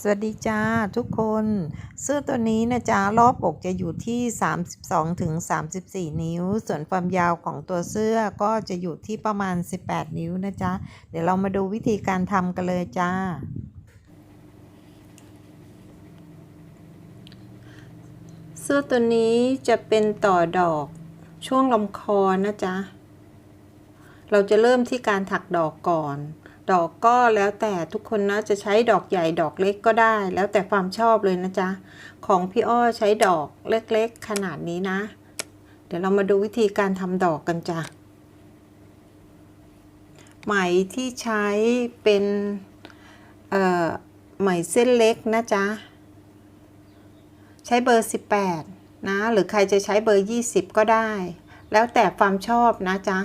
สวัสดีจ้าทุกคน เสื้อตัวนี้นะจ๊ะรอบอกจะอยู่ที่ 32ถึง34 นิ้ว ส่วนความยาวของตัวเสื้อก็จะอยู่ที่ประมาณ 18 นิ้วนะจ๊ะ เดี๋ยวเรามาดูวิธีการทำกันเลยจ้า เสื้อตัวนี้จะเป็นต่อดอกช่วงลำคอนะจ๊ะ เราจะเริ่มที่การถักดอกก่อน ดอกก็แล้วแต่ทุกคนนะจะใช้ดอกใหญ่ดอกเล็กก็ได้ แล้วแต่ความชอบเลยนะจ๊ะ ของพี่อ้อใช้ดอกเล็กๆ ขนาดนี้นะ เดี๋ยวเรามาดูวิธีการทำดอกกันจ้ะไหมที่ใช้เป็นเอ่อไหมเส้นเล็กนะจ๊ะ ใช้เบอร์ 18 นะ หรือใครจะใช้เบอร์ 20 ก็ได้ แล้วแต่ความชอบนะจ๊ะ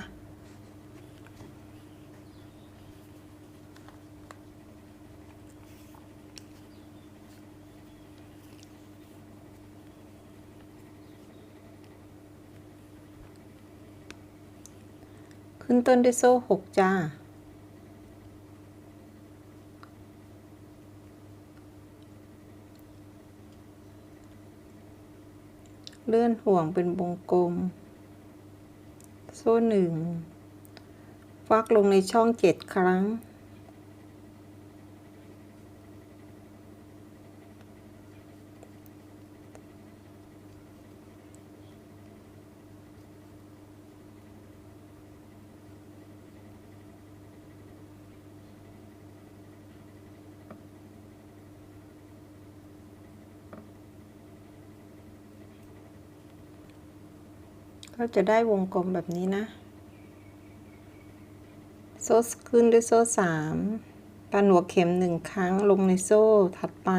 ขึ้นต้นด้วยโซ่หกจ้า เลื่อนห่วงเป็นวงกลม โซ่หนึ่งฟักลงในช่องเจ็ดครั้ง ก็จะได้วงกลมแบบนี้นะ โซ่ขึ้นด้วยโซ่สามปันหัวเข็มหนึ่งครั้งลงในโซ่ถัดไป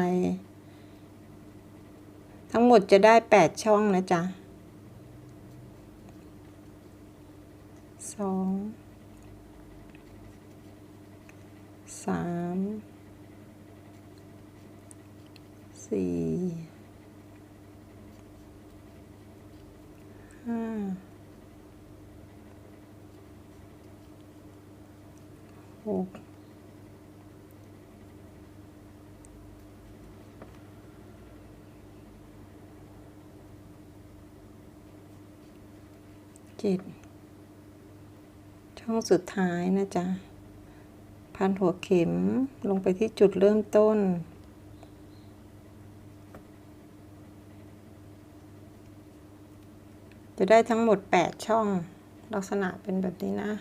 ทั้งหมดจะได้แปดช่องนะจ๊ะสองสามสี่ห้าหกเจ็ดช่องสุดท้ายนะจ๊ะ พันหัวเข็มลงไปที่จุดเริ่มต้นจะได้ทั้งหมด 8 ช่องลักษณะเป็นแบบนี้นะ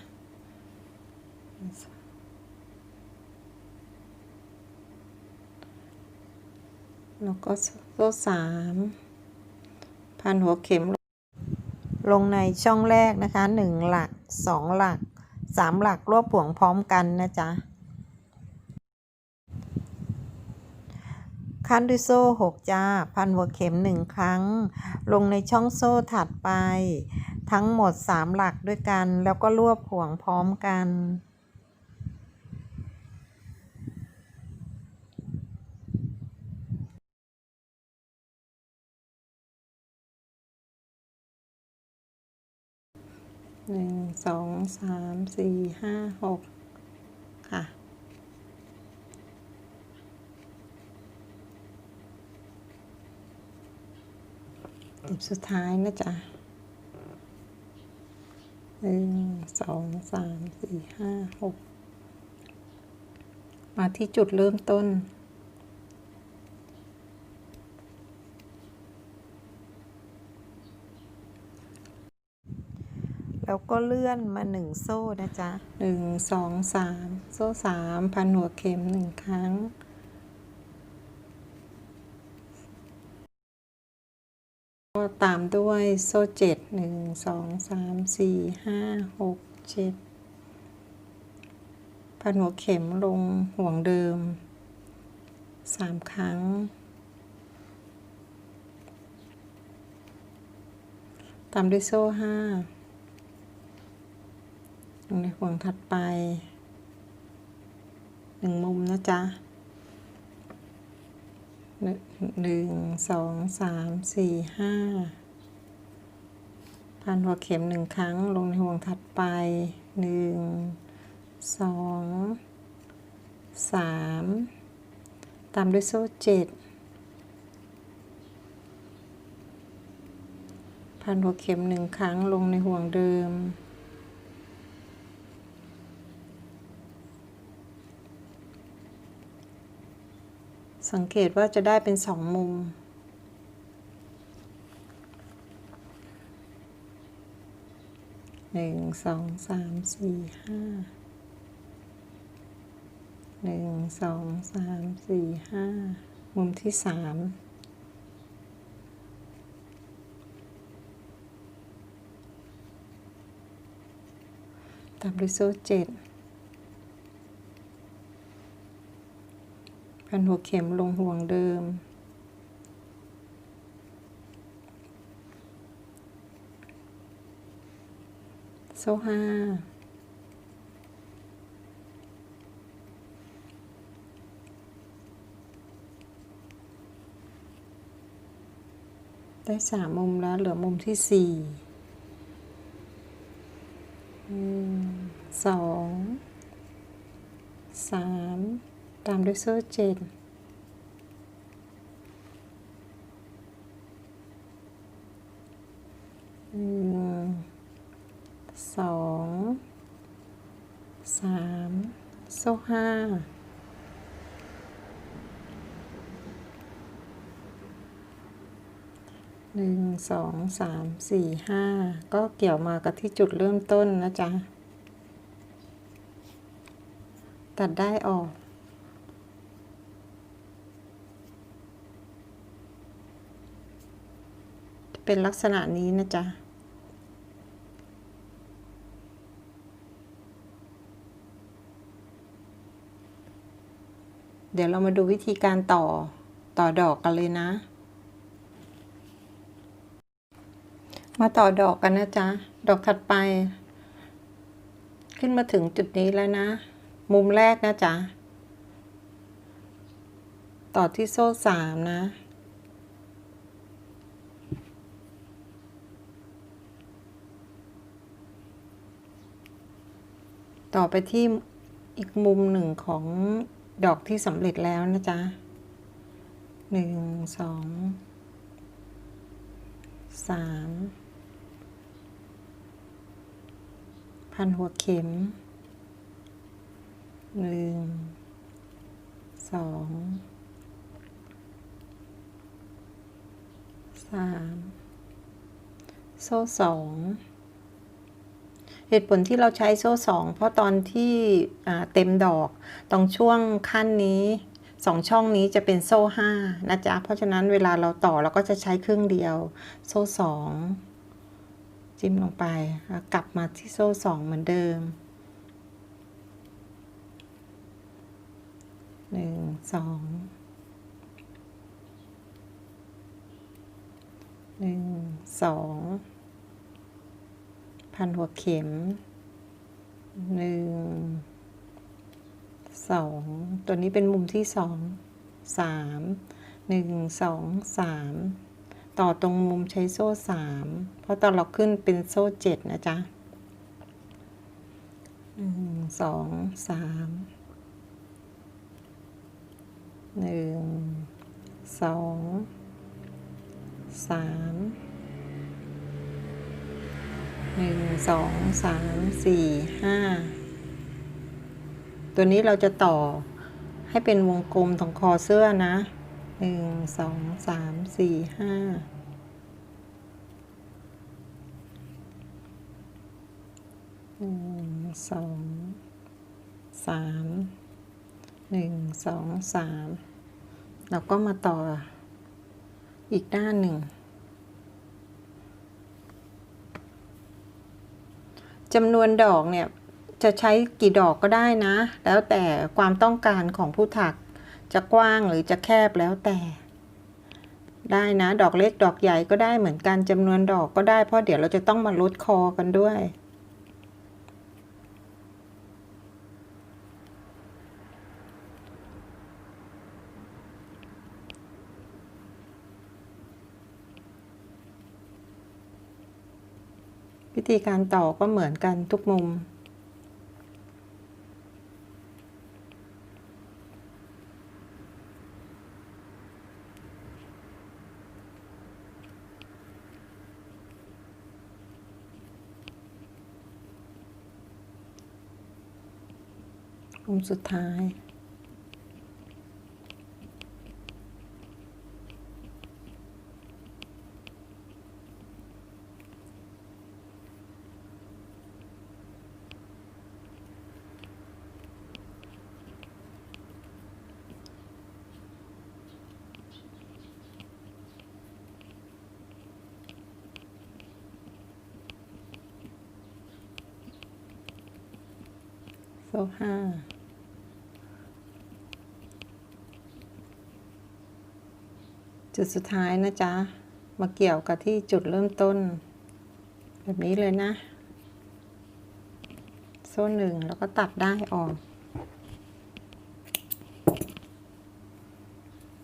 แล้วก็โซ่สามพันหัวเข็ม ลงในช่องแรกนะคะหนึ่งหลักสองหลักสามหลักรวบห่วงพร้อมกันนะจ๊ะคันด้วยโซ่หกจ้า พันหัวเข็มหนึ่งครั้ง ลงในช่องโซ่ถัดไป ทั้งหมดสามหลักด้วยกัน แล้วก็รวบห่วงพร้อมกัน หนึ่งสองสามสี่ห้าหกค่ะจุดสุดท้ายนะจ๊ะหนึ่งสองสามสี่ห้าหกมาที่จุดเริ่มต้น แล้วก็เลื่อนมาหนึ่งโซ่นะจ๊ะหนึ่งสองสามโซ่สามพันหัวเข็มหนึ่งครั้ง ก็ตามด้วยโซ่เจ็ดหนึ่งสองสามสี่ห้าหกเจ็ดพันหัวเข็มลงห่วงเดิมสามครั้ง ตามด้วยโซ่ห้า ลงในห่วงถัดไปหนึ่งมุมนะจ๊ะหนึ่งหนึ่งสองสามสี่ห้าพันหัวเข็มหนึ่งครั้งลงในห่วงถัดไปหนึ่งสองสามตามด้วยโซ่เจ็ดพันหัวเข็มหนึ่งครั้งลงในห่วงเดิม สังเกตว่าจะได้เป็นสองมุม หนึ่งสองสามสี่ห้า หนึ่งสองสามสี่ห้า มุมที่สามตามด้วยโซ่เจ็ด พันหัวเข็มลงห่วงเดิม โซ่ห้าได้สามมุมแล้วเหลือมุมที่สี่หนึ่งสองสาม ตามด้วยโซ่เจ็ดหนึ่ง สอง สาม โซ่ห้า หนึ่ง สอง สาม สี่ ห้า ก็เกี่ยวมากับที่จุดเริ่มต้นนะจ๊ะ ตัดได้ออก เป็นลักษณะนี้นะจ๊ะ เดี๋ยวเรามาดูวิธีการต่อต่อดอกกันเลยนะ มาต่อดอกกันนะจ๊ะ ดอกถัดไป ขึ้นมาถึงจุดนี้แล้วนะ มุมแรกนะจ๊ะ ต่อที่โซ่สามนะ ต่อไปที่อีกมุมหนึ่งของดอกที่สำเร็จแล้วนะจ๊ะหนึ่งสองสามพันหัวเข็มหนึ่งสองสามโซ่สอง เหตุผลที่เราใช้โซ่สองเพราะตอนที่เต็มดอก ตรงช่วงขั้นนี้สองช่องนี้จะเป็นโซ่ห้านะจ๊ะ เพราะฉะนั้นเวลาเราต่อเราก็จะใช้ครึ่งเดียว โซ่สองจิ้มลงไป กลับมาที่โซ่สองเหมือนเดิมหนึ่งสองหนึ่งสอง พันหัวเข็มหนึ่งสองตัวนี้เป็นมุมที่สองสามหนึ่งสองสามต่อตรงมุมใช้โซ่สามเพราะตอนเราขึ้นเป็นโซ่เจ็ดนะจ๊ะหนึ่งสองสามหนึ่งสองสาม หนึ่งสองสามสี่ห้าตัวนี้เราจะต่อให้เป็นวงกลมตรงคอเสื้อนะหนึ่งสองสามสี่ห้าหนึ่งสองสามหนึ่งสองสามเราก็มาต่ออีกด้านหนึ่ง จำนวนดอกเนี่ยจะใช้กี่ดอกก็ได้นะ แล้วแต่ความต้องการของผู้ถักจะกว้างหรือจะแคบแล้วแต่ ได้นะ ดอกเล็กดอกใหญ่ก็ได้เหมือนกันจำนวนดอกก็ได้เพราะเดี๋ยวเราจะต้องมาลดคอกันด้วย วิธีการต่อก็เหมือนกันทุกมุม มุมสุดท้าย โซ่ห้าจุดสุดท้ายนะจ๊ะ มาเกี่ยวกับที่จุดเริ่มต้น แบบนี้เลยนะ โซ่หนึ่งแล้วก็ตัดได้ออก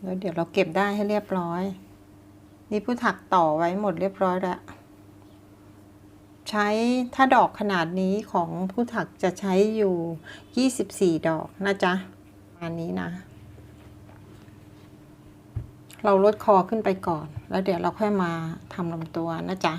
แล้วเดี๋ยวเราเก็บได้ให้เรียบร้อย นี่ผู้ถักต่อไว้หมดเรียบร้อยแล้ว ใช้ถ้าดอกขนาดนี้ของผู้ถักจะใช้อยู่ 24 ดอกนะจ๊ะอันนี้นะ เราลดคอขึ้นไปก่อน แล้วเดี๋ยวเราค่อยมาทำลำตัวนะจ๊ะ